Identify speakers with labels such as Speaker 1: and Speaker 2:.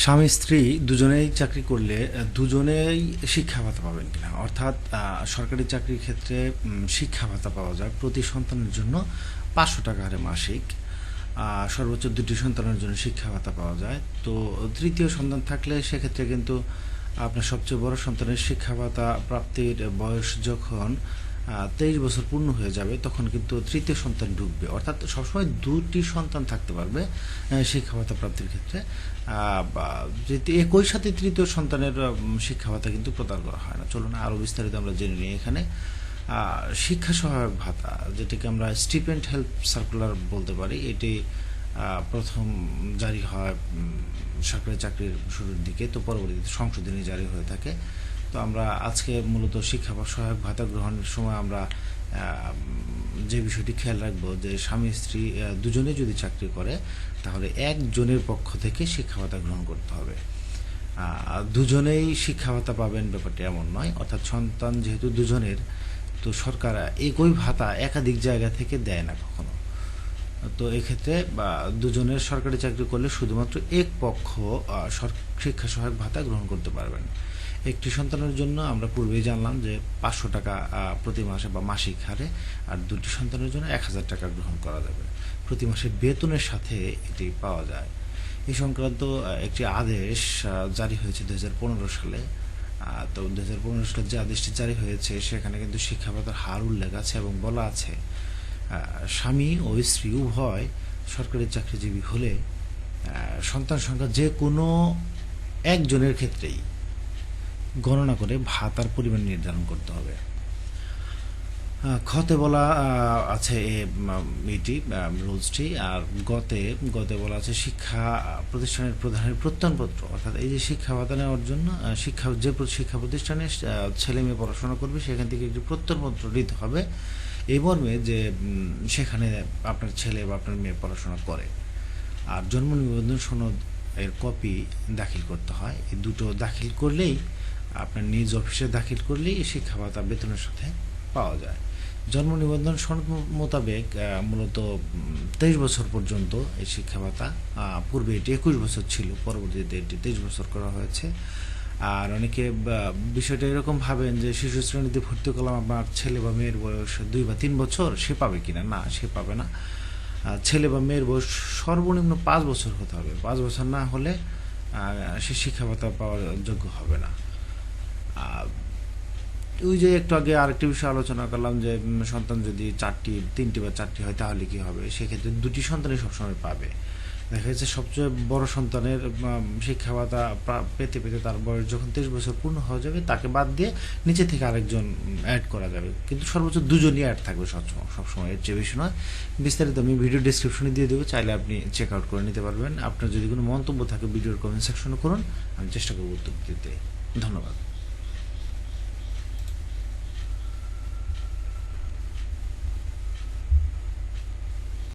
Speaker 1: স্বামী, স্ত্রী দুজনেই চাকরি করলে দুজনেই শিক্ষা ভাতা পাবেন কিনা? অর্থাৎ সরকারি চাকরির ক্ষেত্রে শিক্ষা ভাতা পাওয়া যায় প্রতি সন্তানের জন্য পাঁচশো টাকা হারে মাসিক সর্বোচ্চ দুটি সন্তানের জন্য শিক্ষা ভাতা পাওয়া যায়। তো তৃতীয় সন্তান থাকলে সেক্ষেত্রে কিন্তু আপনার সবচেয়ে বড় সন্তানের শিক্ষা ভাতা প্রাপ্তির বয়স যখন তেইশ বছর পূর্ণ হয়ে যাবে, তখন কিন্তু তৃতীয় সন্তান ঢুকবে অর্থাৎ সবসময় দুটি সন্তান থাকতে পারবে শিক্ষা ভাতা প্রাপ্তির ক্ষেত্রে। একই সাথে তৃতীয় সন্তানের শিক্ষা ভাতা কিন্তু প্রদান করা হয় না। চলুন আরও বিস্তারিত আমরা জেনে নিই এখানে। শিক্ষা সহায়ক ভাতা, যেটাকে আমরা স্টিপেন্ড হেল্প সার্কুলার বলতে পারি, এটি প্রথম জারি হয় সরকারি চাকরির শুরুর দিকে, তো পরবর্তীতে সংশোধনী জারি হয়ে থাকে। তো আমরা আজকে মূলত শিক্ষা বা সহায়ক ভাতা গ্রহণের সময় আমরা যে বিষয়টি খেয়াল রাখব যে স্বামী স্ত্রী দুজনে যদি চাকরি করে, তাহলে একজনের পক্ষ থেকে শিক্ষা ভাতা গ্রহণ করতে হবে। দুজনেই শিক্ষা ভাতা পাবেন ব্যাপারটি এমন নয়, অর্থাৎ সন্তান যেহেতু দুজনের, তো সরকার একই ভাতা একাধিক জায়গা থেকে দেয় না কখনো। তো এক্ষেত্রে, বা দুজনের সরকারি চাকরি করলে শুধুমাত্র এক পক্ষ শিক্ষা সহায়ক ভাতা গ্রহণ করতে পারবেন। একটি সন্তানের জন্য আমরা পূর্বেই জানলাম যে পাঁচশো টাকা প্রতি মাসে বা মাসিক হারে, আর দুটি সন্তানের জন্য এক হাজার টাকা গ্রহণ করা যাবে। প্রতি মাসে বেতনের সাথে এটি পাওয়া যায়। এই সংক্রান্ত একটি আদেশ জারি হয়েছে দু হাজার পনেরো সালে। তো দু হাজার পনেরো সালে যে আদেশটি জারি হয়েছে, সেখানে কিন্তু শিক্ষা ভাতার হার উল্লেখ আছে এবং বলা আছে স্বামী ও স্ত্রী উভয় সরকারি চাকরিজীবী হলে সন্তান সংখ্যা যে কোনো একজনের ক্ষেত্রেই গণনা করে ভাতার পরিমাণ নির্ধারণ করতে হবে। খতে বলা আছে এটি রুলসটি, আর গতে গতে বলা আছে শিক্ষা প্রতিষ্ঠানের প্রধানের প্রত্যয়নপত্র। অর্থাৎ এই যে শিক্ষা ভাতা নেওয়ার জন্য শিক্ষা, যে শিক্ষা প্রতিষ্ঠানে ছেলে মেয়ে পড়াশোনা করবে, সেখান থেকে একটি প্রত্যয়নপত্র দিতে হবে। এই মর্মে যে সেখানে আপনার ছেলে বা আপনার মেয়ে পড়াশোনা করে। আর জন্ম নিবন্ধন সনদ এর কপি দাখিল করতে হয়। এই দুটো দাখিল করলেই আপনার নিজ অফিসে দাখিল করলেই এই শিক্ষা ভাতা বেতনের সাথে পাওয়া যায়। জন্ম নিবন্ধন সনদ মোতাবেক মূলত তেইশ বছর পর্যন্ত এই শিক্ষা ভাতা পূর্বে এটি একুশ বছর ছিল, পরবর্তীতে এটি তেইশ বছর করা হয়েছে। আর অনেকে বিষয়টা এরকম ভাবেন যে শিশু শ্রেণীতে ভর্তি করলাম আমার ছেলে বা মেয়ের বয়স দুই বা তিন বছর, সে পাবে কিনা? না, সে পাবে না। ছেলে বা মেয়ের বয়স সর্বনিম্ন পাঁচ বছর হতে হবে। পাঁচ বছর না হলে সে শিক্ষা ভাতা পাওয়ার যোগ্য হবে না। ওই যে একটু আগে আরেকটি বিষয়ে আলোচনা করলাম যে সন্তান যদি চারটি, তিনটি বা চারটি হয়, তাহলে কি হবে? সেক্ষেত্রে দুটি সন্তানই সবসময় পাবে। দেখা যাচ্ছে সবচেয়ে বড় সন্তানের শিক্ষা ভাতা পেতে পেতে তার বয়স যখন তেইশ বছর পূর্ণ হয়ে যাবে, তাকে বাদ দিয়ে নিচে থেকে আরেকজন অ্যাড করা যাবে। কিন্তু সর্বোচ্চ দুজনই অ্যাড থাকবে সবসময় সবসময় এর চেয়ে বেশি নয়। বিস্তারিত আমি ভিডিও ডিসক্রিপশনে দিয়ে দেবো। চাইলে আপনি চেক আউট করে নিতে পারবেন। আপনার যদি কোনো মন্তব্য থাকে ভিডিওর কমেন্ট সেকশনে করুন। আমি চেষ্টা করব উত্তর দিতে। ধন্যবাদ।